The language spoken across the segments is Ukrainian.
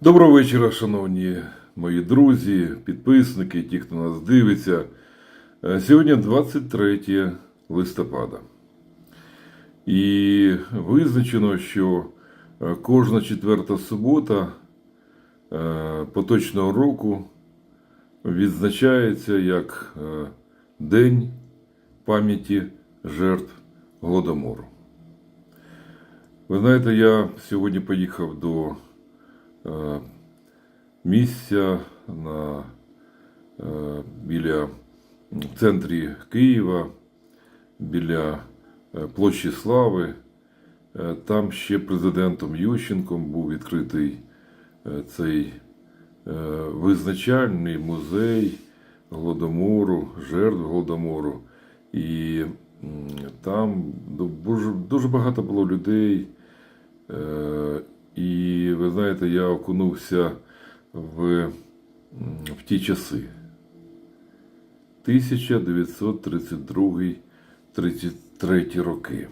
Доброго вечора, шановні мої друзі, підписники, ті, хто нас дивиться. Е, Сьогодні 23 листопада. І визначено, що е, кожна четверта субота е, поточного року відзначається як День пам'яті жертв Голодомору. Ви знаєте, я сьогодні поїхав до місця на, е, біля в центрі Києва, біля е, площі Слави. Е, Там ще президентом Ющенком був відкритий е, цей е, визначальний музей Голодомору, жертв Голодомору. І там дуже багато було людей. І ви знаєте, я окунувся в, в ті часи. 1932-33 роки.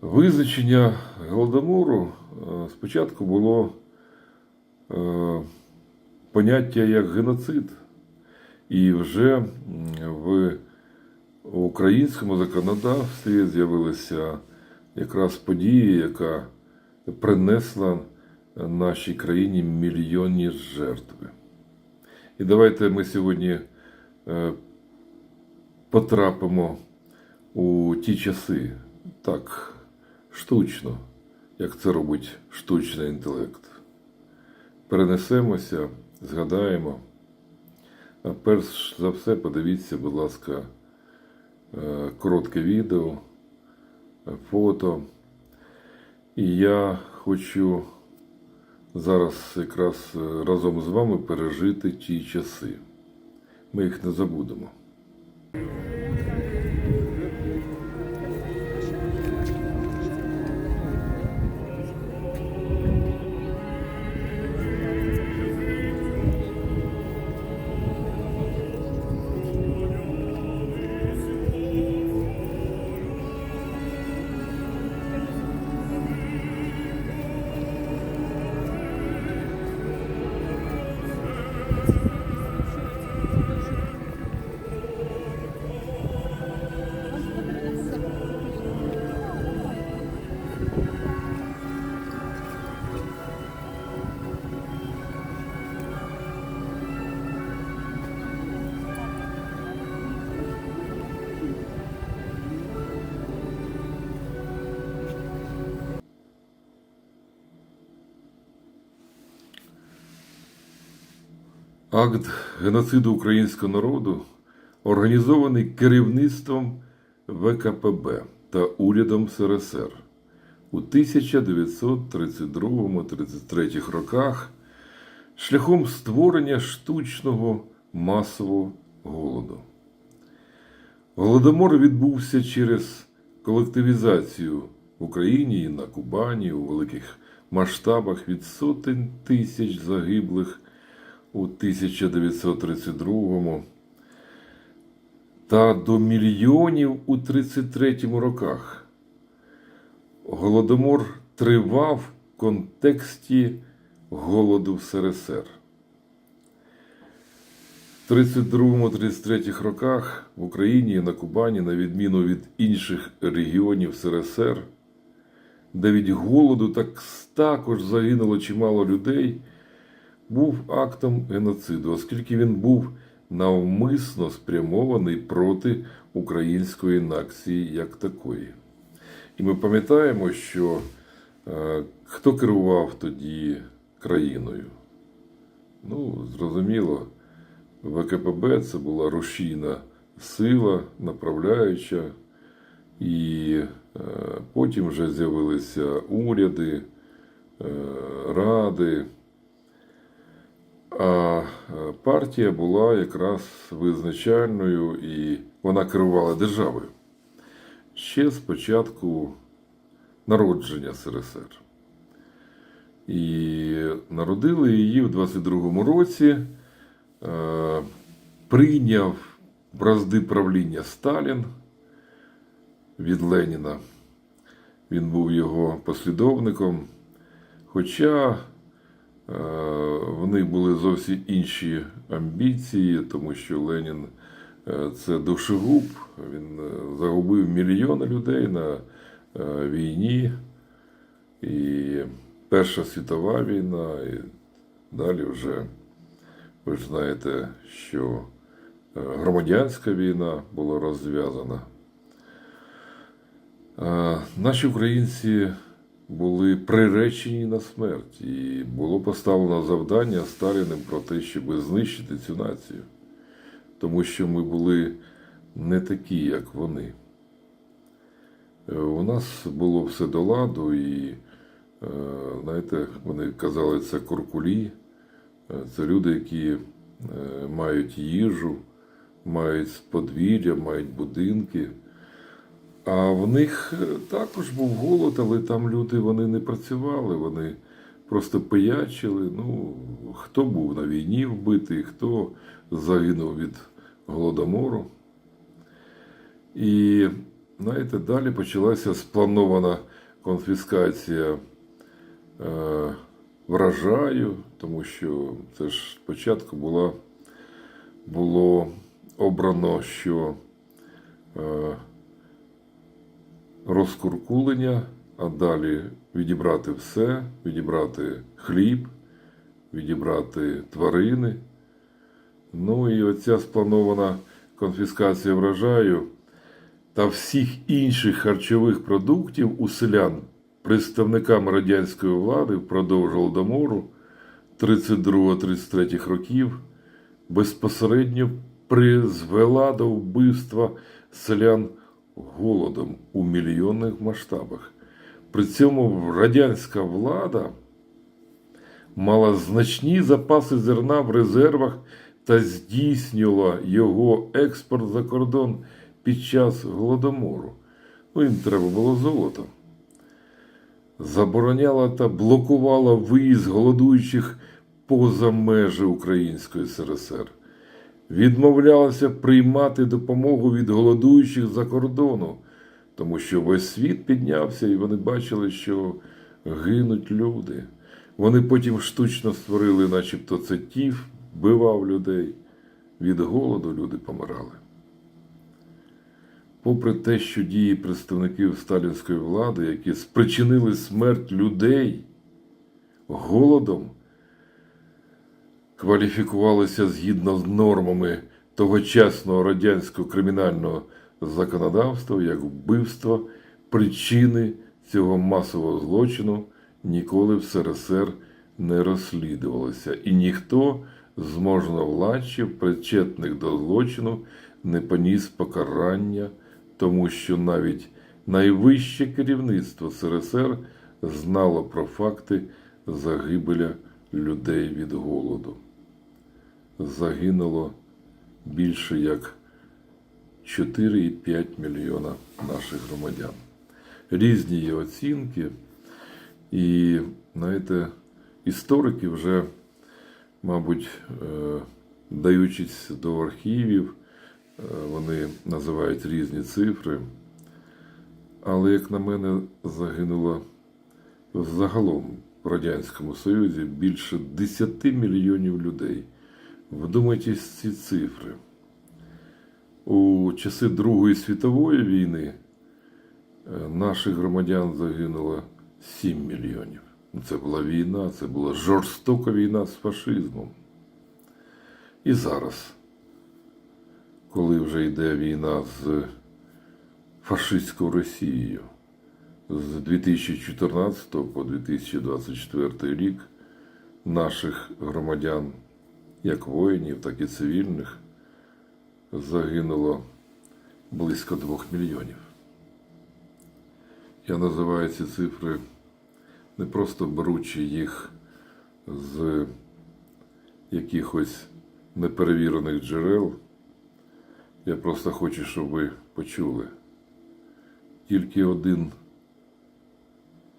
Визначення Голодомору е, спочатку було е, поняття як геноцид, і вже в українському законодавстві з'явилася якраз подія, яка принесла нашій країні мільйонні жертви. І давайте ми сьогодні е, потрапимо у ті часи так штучно, як це робить штучний інтелект. Перенесемося, згадаємо. А перш за все, подивіться, будь ласка, е, коротке відео, фото. І я хочу зараз якраз е, разом з вами пережити ті часи. Ми їх не забудемо. Акт геноциду українського народу організований керівництвом ВКПБ та урядом СРСР у 1932-33 роках шляхом створення штучного масового голоду. Голодомор відбувся через колективізацію в Україні і на Кубані у великих масштабах від сотень тисяч загиблих у 1932 та до мільйонів у 33 роках. Голодомор тривав в контексті голоду в СРСР. В 32-33 роках в Україні і на Кубані, на відміну від інших регіонів СРСР, де від голоду так також загинуло чимало людей, був актом геноциду, оскільки він був навмисно спрямований проти української нації як такої. І ми пам'ятаємо, що е, хто керував тоді країною? Ну, зрозуміло, ВКПБ це була рушійна сила, направляюча, і е, потім вже з'явилися уряди, е, ради. А е, партія була якраз визначальною і вона керувала державою ще з початку народження СРСР. І народили її в 22-му році, е, прийняв бразди правління Сталін від Леніна. Він був його послідовником. Хоча в них були зовсім інші амбіції, тому що Ленін е, це душегуб, він е, загубив мільйони людей на е, війні. І Перша світова війна, і далі вже ви ж знаєте, що е, громадянська війна була розв'язана. Е, Наші українці були приречені на смерть, і було поставлено завдання Сталіним про те, щоб знищити цю націю, тому що ми були не такі, як вони. Е, У нас було все до ладу, і, е, знаєте, вони казали, це куркулі, Е, це люди, які мають їжу, мають подвір'я, мають будинки. А в них е, також був голод, але там люди вони не працювали, вони просто пиячили. Ну, хто був на війні вбитий, хто загинув від голодомору. І знаєте, далі почалася спланована конфіскація е, врожаю, тому що це ж спочатку була, було обрано, що е, розкуркулення, а далі відібрати все, відібрати хліб, відібрати тварини. Ну і оця спланована конфіскація врожаю та всіх інших харчових продуктів у селян представниками радянської влади впродовж Голодомору 32-33 років безпосередньо призвела до вбивства селян голодом у мільйонних масштабах. При цьому радянська влада мала значні запаси зерна в резервах та здійснювала його експорт за кордон під час голодомору. Ну, їм треба було золото. Забороняла та блокувала виїзд голодуючих поза межі Української СРСР. Відмовлялася приймати допомогу від голодуючих за кордону, тому що весь світ піднявся і вони бачили, що гинуть люди. Вони потім штучно створили, начебто це тіф, вбивав людей. Від голоду люди помирали. Попри те, що дії представників сталінської влади, які спричинили смерть людей голодом, кваліфікувалися згідно з нормами тогочасного радянського кримінального законодавства як вбивство, причини цього масового злочину ніколи в СРСР не розслідувалося, і ніхто з можновладчів, причетних до злочину, не поніс покарання, тому що навіть найвище керівництво СРСР знало про факти загибеля людей від голоду. Загинуло більше як 4,5 мільйона наших громадян. Різні є оцінки, і, знаєте, історики вже, мабуть, е, даючись до архівів, е, вони називають різні цифри. Але, як на мене, загинуло загалом в Радянському Союзі більше 10 мільйонів людей. Вдумайтесь в ці цифри. У часи Другої світової війни е, наших громадян загинуло 7 мільйонів. Це була війна, це була жорстока війна з фашизмом. І зараз, коли вже йде війна з фашистською Росією, з 2014 по 2024 рік наших громадян, як воїнів, так і цивільних, загинуло близько 2 мільйонів. Я називаю ці цифри не просто беручи їх з якихось неперевірених джерел. Я просто хочу, щоб ви почули. Тільки один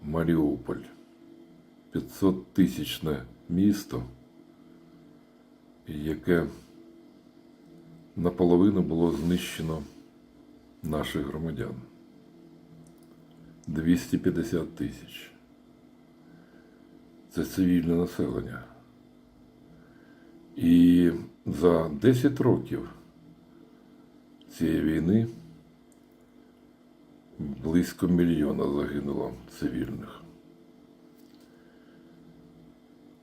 Маріуполь, 500 тисячне місто, яке наполовину було знищено наших громадян. 250 тисяч. це цивільне населення. І за 10 років цієї війни близько мільйона загинуло цивільних.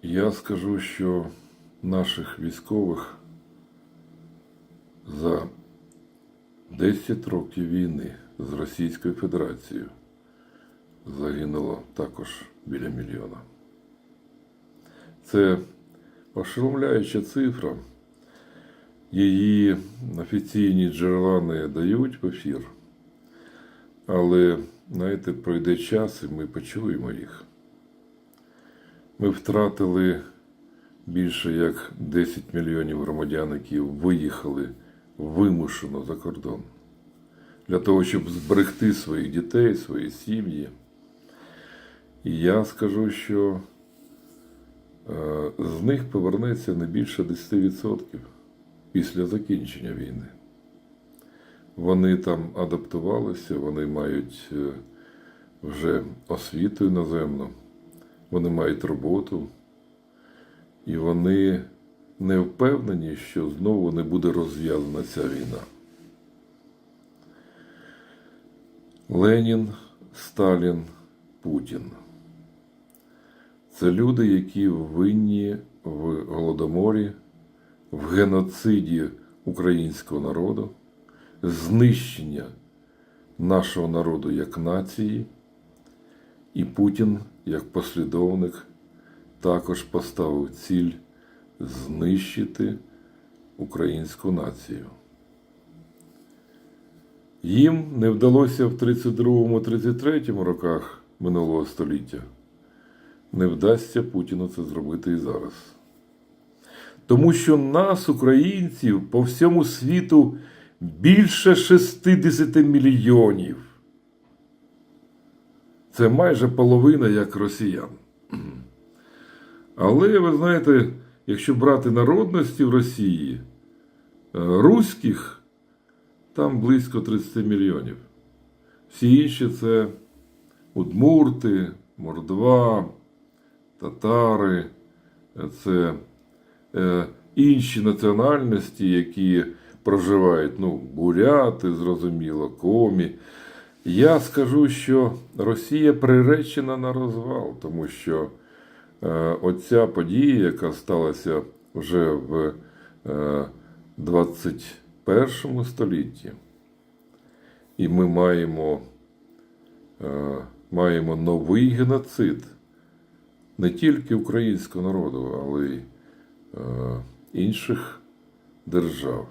Я скажу, що наших військових за 10 років війни з Російською Федерацією загинуло також біля мільйона. Це ошеломляюча цифра. Її офіційні джерела не дають в ефір. Але, знаєте, пройде час і ми почуємо їх. Ми втратили більше як 10 мільйонів громадян, які виїхали вимушено за кордон для того, щоб зберегти своїх дітей, свої сім'ї. І я скажу, що е, з них повернеться не більше 10% після закінчення війни. Вони там адаптувалися, вони мають е, вже освіту іноземну, вони мають роботу, і вони не впевнені, що знову не буде розв'язана ця війна. Ленін, Сталін, Путін. Це люди, які винні в голодоморі, в геноциді українського народу, знищення нашого народу як нації, і Путін, як послідовник, також поставив ціль знищити українську націю. Їм не вдалося в 32-33 роках минулого століття. Не вдасться Путіну це зробити і зараз. Тому що нас, українців, по всьому світу більше 60 мільйонів. Це майже половина як росіян. Але ви знаєте, якщо брати народності в Росії, е, руських там близько 30 мільйонів. Всі інші це удмурти, мордва, татари, це е, інші національності, які проживають, ну, буряти, зрозуміло, комі. Я скажу, що Росія приречена на розвал, тому що е, оця подія, яка сталася вже в е, 21 столітті, і ми маємо, е, маємо новий геноцид не тільки українського народу, але й е, інших держав.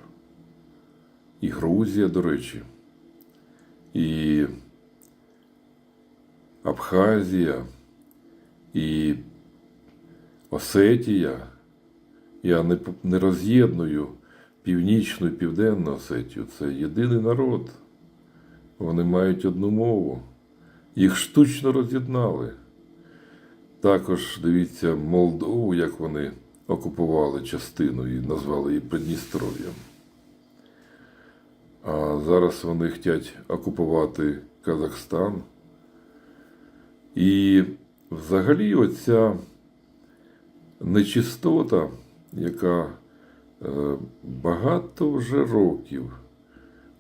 І Грузія, до речі, і Абхазія, і Осетія. Я не, не роз'єдную північну і південну Осетію. Це єдиний народ. Вони мають одну мову. Їх штучно роз'єднали. Також дивіться Молдову, як вони окупували частину і назвали її Придністров'ям. А зараз вони хочуть окупувати Казахстан. І взагалі оця нечистота, яка е, багато вже років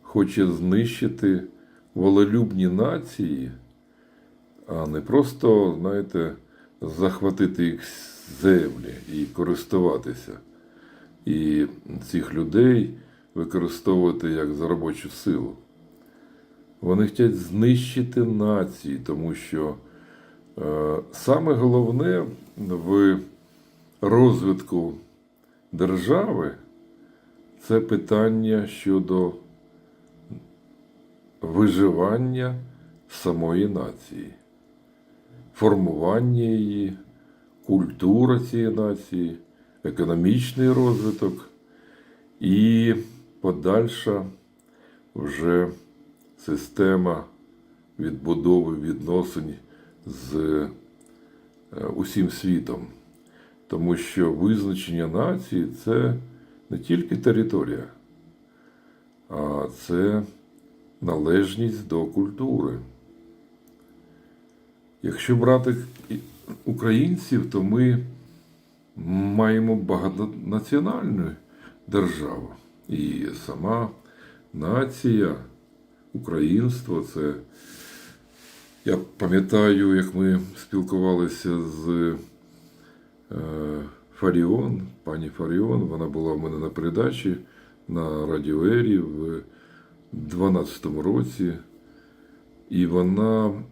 хоче знищити волелюбні нації, а не просто, знаєте, захватити їх землі і користуватися. І цих людей використовувати як за робочу силу. Вони хочуть знищити нації, тому що е, саме головне в розвитку держави це питання щодо виживання самої нації, формування її, культура цієї нації, економічний розвиток і подальша вже система відбудови відносин з е, усім світом. Тому що визначення нації це не тільки територія, а це належність до культури. Якщо брати українців, то ми маємо багатонаціональну державу. І сама нація, українство це. Я пам'ятаю, як ми спілкувалися з Фаріон, пані Фаріон, вона була в мене на передачі на Радіо Ері в 12-му році. І вона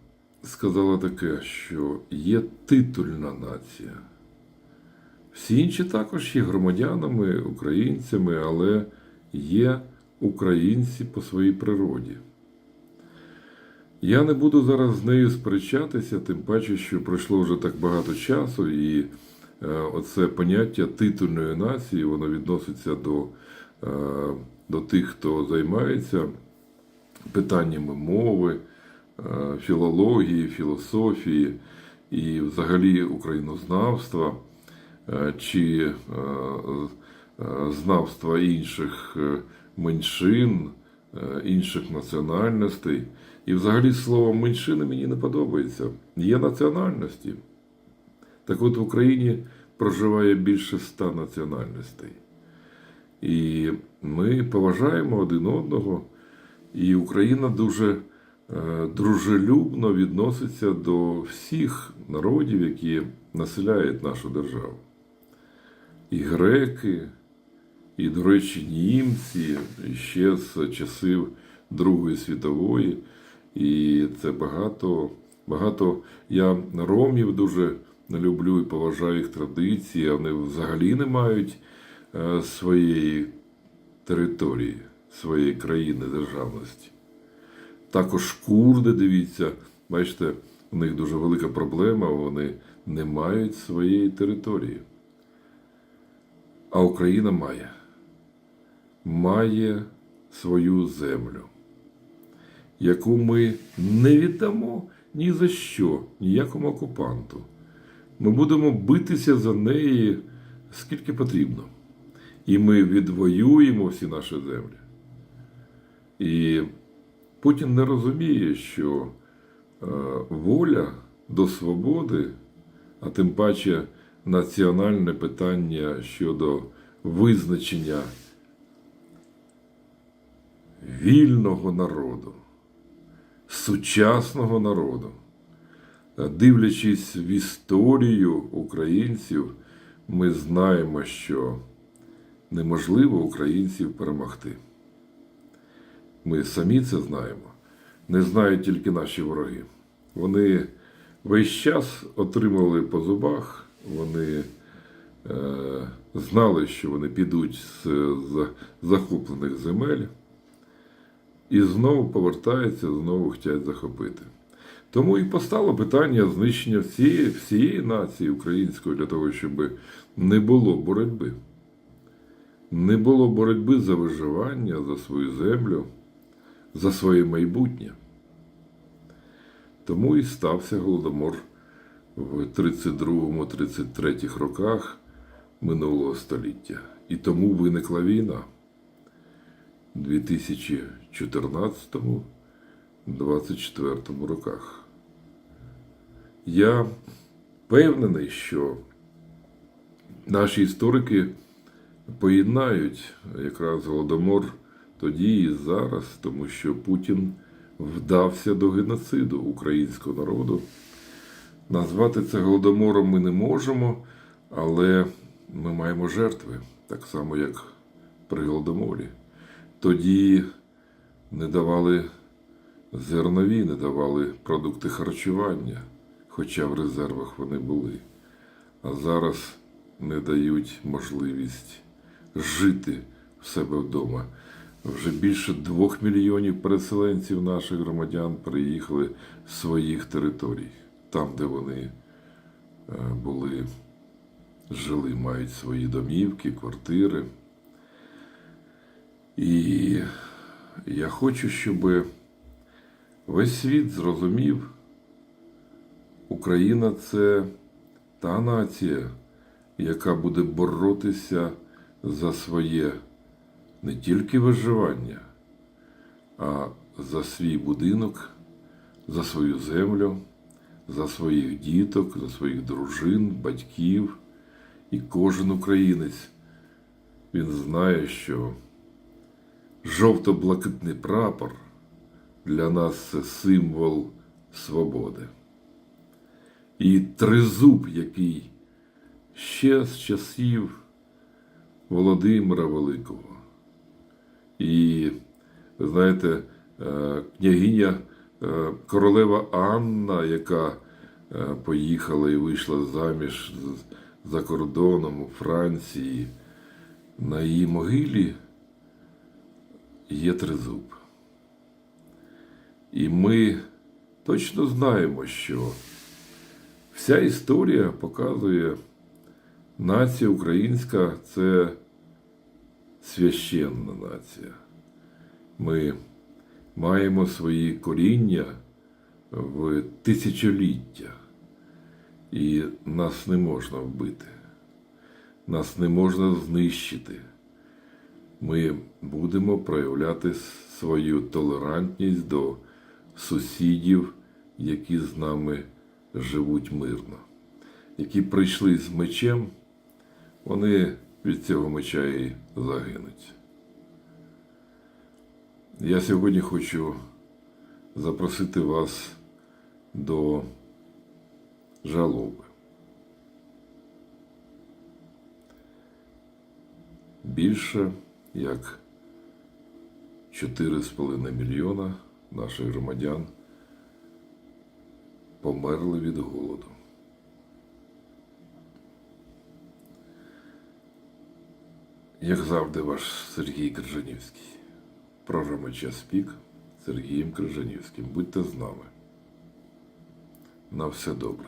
сказала таке, що є титульна нація. Всі інші також є громадянами, українцями, але є українці по своїй природі. Я не буду зараз з нею сперечатися, тим паче, що пройшло вже так багато часу, і е, оце поняття титульної нації, воно відноситься до, е, до тих, хто займається питаннями мови, е, філології, філософії і взагалі українознавства е, чи е, е, знавства інших е, меншин, е, інших національностей. І взагалі слово меншини мені не подобається. Є національності. Так от в Україні проживає більше ста національностей. І ми поважаємо один одного, і Україна дуже е, дружелюбно відноситься до всіх народів, які населяють нашу державу. І греки, і, до речі, німці, і ще з часів Другої світової. І це багато, багато. Я ромів дуже люблю і поважаю їх традиції. Вони взагалі не мають е, своєї території, своєї країни державності. Також курди, дивіться, бачите, у них дуже велика проблема, вони не мають своєї території. А Україна має. Має свою землю яку ми не віддамо ні за що, ніякому окупанту. Ми будемо битися за неї скільки потрібно. І ми відвоюємо всі наші землі. І Путін не розуміє, що е, воля до свободи, а тим паче національне питання щодо визначення вільного народу сучасного народу. Дивлячись в історію українців, ми знаємо, що неможливо українців перемогти. Ми самі це знаємо. Не знають тільки наші вороги. Вони весь час отримали по зубах, вони е, знали, що вони підуть з, з захоплених земель і знову повертаються, знову хочуть захопити. Тому і постало питання знищення всієї, всієї нації української для того, щоб не було боротьби. Не було боротьби за виживання, за свою землю, за своє майбутнє. Тому і стався Голодомор в 32-33 роках минулого століття. І тому виникла війна. 2014-2024 роках. Я впевнений, що наші історики поєднають якраз Голодомор тоді і зараз, тому що Путін вдався до геноциду українського народу. Назвати це Голодомором ми не можемо, але ми маємо жертви, так само, як при Голодоморі. Тоді не давали зернові, не давали продукти харчування, хоча в резервах вони були. А зараз не дають можливість жити в себе вдома. Вже більше двох мільйонів переселенців наших громадян приїхали з своїх територій, там, де вони е, були, жили, мають свої домівки, квартири. І я хочу, щоб весь світ зрозумів, Україна це та нація, яка буде боротися за своє не тільки виживання, а за свій будинок, за свою землю, за своїх діток, за своїх дружин, батьків. І кожен українець він знає, що жовто-блакитний прапор для нас це символ свободи. І тризуб, який ще з часів Володимира Великого. І, знаєте, е, княгиня е, королева Анна, яка е, поїхала і вийшла заміж за кордоном у Франції, на її могилі є тризуб. І ми точно знаємо, що вся історія показує, нація українська це священна нація. Ми маємо свої коріння в тисячоліття, і нас не можна вбити, нас не можна знищити. Ми будемо проявляти свою толерантність до сусідів, які з нами живуть мирно, які прийшли з мечем, вони від цього меча і загинуть. Я сьогодні хочу запросити вас до жалоби. Більше як 4,5 мільйона наших громадян померли від голоду. Як завжди, ваш Сергій Крижанівський. Програма Час пік Сергієм Крижанівським. Будьте з нами. На все добре.